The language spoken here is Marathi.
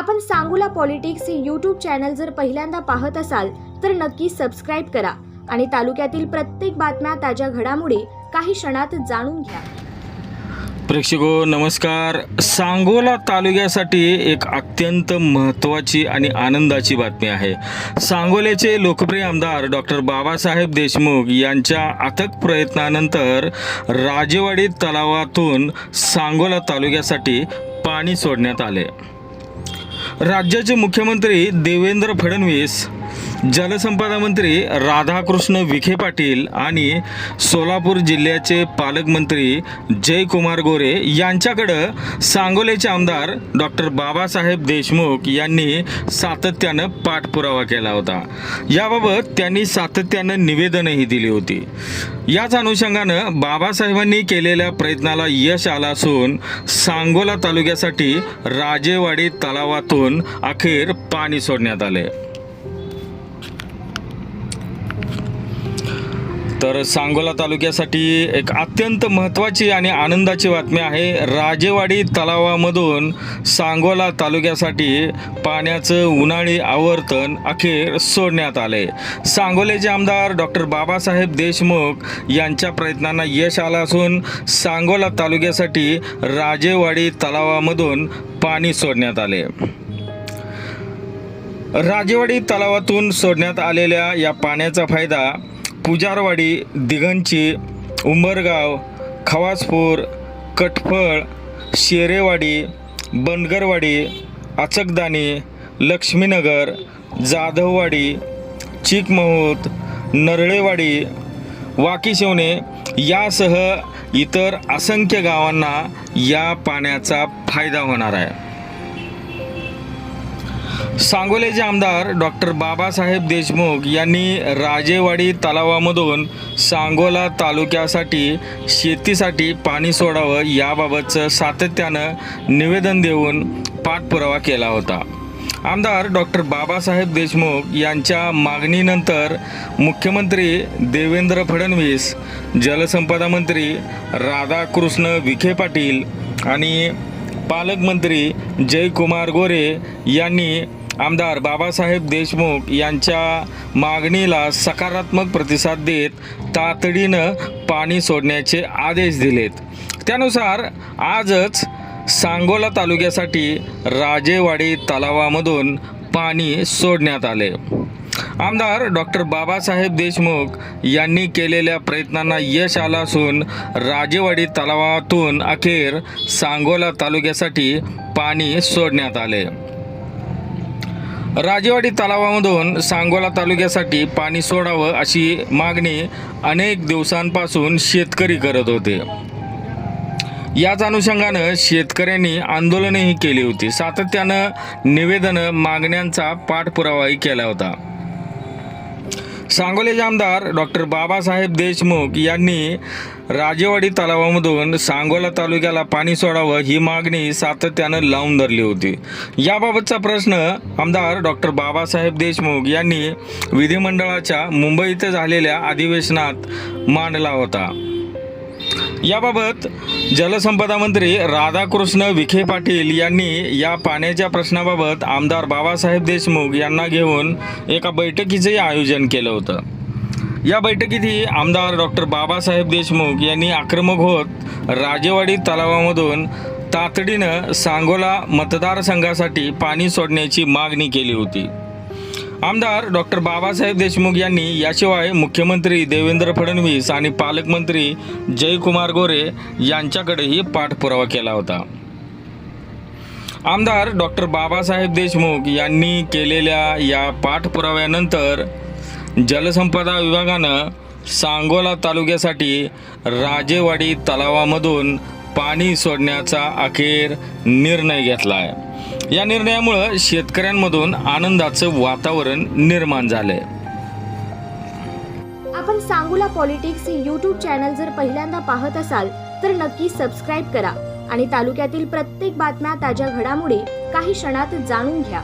आपण सांगूला पॉलिटिक्स हे यूट्यूब चॅनल जर पहिल्यांदा पाहत असाल तर नक्की सबस्क्राईब करा आणि तालुक्यातील प्रत्येक बातम्या ताज्या घडामोडी काही क्षणात जाणून घ्या. प्रेक्षको नमस्कार. सांगोला तालुक्यासाठी एक अत्यंत महत्त्वाची आणि आनंदाची बातमी आहे. सांगोल्याचे लोकप्रिय आमदार डॉक्टर बाबासाहेब देशमुख यांच्या अथक प्रयत्नानंतर राजेवाडी तलावातून सांगोला तालुक्यासाठी पाणी सोडण्यात आले. राज्याचे मुख्यमंत्री देवेंद्र फडणवीस जलसंपदा मंत्री राधाकृष्ण विखे पाटील आणि सोलापूर जिल्ह्याचे पालकमंत्री जयकुमार गोरे यांच्याकडं सांगोलेचे आमदार डॉक्टर बाबासाहेब देशमुख यांनी सातत्यानं पाठपुरावा केला होता. याबाबत त्यांनी सातत्यानं निवेदनही दिली होती. याच अनुषंगानं बाबासाहेबांनी केलेल्या प्रयत्नाला यश आलं असून सांगोला तालुक्यासाठी राजेवाडी तलावातून अखेर पाणी सोडण्यात आले. तर सांगोला तालुक्यासाठी एक अत्यंत महत्त्वाची आणि आनंदाची बातमी आहे. राजेवाडी तलावामधून सांगोला तालुक्यासाठी पाण्याचं उन्हाळी आवर्तन अखेर सोडण्यात आले सांगोलेचे आमदार डॉक्टर बाबासाहेब देशमुख यांच्या प्रयत्नांना यश आलं असून सांगोला तालुक्यासाठी राजेवाडी तलावामधून पाणी सोडण्यात आले राजेवाडी तलावातून सोडण्यात आलेल्या या पाण्याचा फायदा पुजारवाडी दिगंची उंबरगाव खवासपूर कटफळ शेरेवाडी बनगरवाडी अचकदानी लक्ष्मीनगर जाधववाडी चिकमहूत नरळेवाडी वाकीशिवणे यासह इतर असंख्य गावांना या पाण्याचा फायदा होणार आहे. सांगोलेचे आमदार डॉक्टर बाबासाहेब देशमुख यांनी राजेवाडी तलावामधून सांगोला तालुक्यासाठी शेतीसाठी पाणी सोडावं याबाबतचं सातत्यानं निवेदन देऊन पाठपुरावा केला होता. आमदार डॉक्टर बाबासाहेब देशमुख यांच्या मागणीनंतर मुख्यमंत्री देवेंद्र फडणवीस जलसंपदा मंत्री राधाकृष्ण विखे पाटील आणि पालकमंत्री जयकुमार गोरे यांनी आमदार बाबासाहेब देशमुख यांच्या मागणीला सकारात्मक प्रतिसाद देत तातडीनं पाणी सोडण्याचे आदेश दिलेत. त्यानुसार आजच सांगोला तालुक्यासाठी राजेवाडी तलावामधून पाणी सोडण्यात आले. आमदार डॉक्टर बाबासाहेब देशमुख यांनी केलेल्या प्रयत्नांना यश आलं असून राजेवाडी तलावातून अखेर सांगोला तालुक्यासाठी पाणी सोडण्यात आले. राजेवाडी तलावामधून सांगोला तालुक्यासाठी पाणी सोडावं अशी मागणी अनेक दिवसांपासून शेतकरी करत होते. याच अनुषंगानं शेतकऱ्यांनी आंदोलनही केली होती. सातत्यानं निवेदनं मागण्यांचा पाठपुरावाही केला होता. सांगोलेचे आमदार डॉक्टर बाबासाहेब देशमुख यांनी राजेवाडी तलावामधून सांगोला तालुक्याला पाणी सोडावं ही मागणी सातत्यानं लावून धरली होती. याबाबतचा प्रश्न आमदार डॉक्टर बाबासाहेब देशमुख यांनी विधिमंडळाच्या मुंबई इथं झालेल्या अधिवेशनात मांडला होता. याबाबत जलसंपदा मंत्री राधाकृष्ण विखे पाटील यांनी या पाण्याच्या प्रश्नाबाबत आमदार बाबासाहेब देशमुख यांना घेऊन एका बैठकीचंही आयोजन केलं होतं. या बैठकीतही आमदार डॉक्टर बाबासाहेब देशमुख यांनी आक्रमक होत राजेवाडी तलावामधून तातडीनं सांगोला मतदारसंघासाठी पाणी सोडण्याची मागणी केली होती. आमदार डॉक्टर बाबासाहेब देशमुख यांनी याशिवाय मुख्यमंत्री देवेंद्र फडणवीस आणि पालकमंत्री जयकुमार गोरे यांच्याकडेही पाठपुरावा केला होता. आमदार डॉक्टर बाबासाहेब देशमुख यांनी केलेल्या या पाठपुराव्यानंतर जलसंपदा विभागानं सांगोला तालुक्यासाठी राजेवाडी तलावामधून पाणी सोडण्याचा अखेर निर्णय घेतला आहे या निर्णयामुळं शेतकऱ्यांमधून आनंदाचं वातावरण निर्माण झालंय. आपण सांगूला पॉलिटिक्स हे यूट्यूब चॅनल जर पहिल्यांदा पाहत असाल तर नक्की सबस्क्राईब करा आणि तालुक्यातील प्रत्येक बातम्या ताज्या घडामोडी काही क्षणात जाणून घ्या.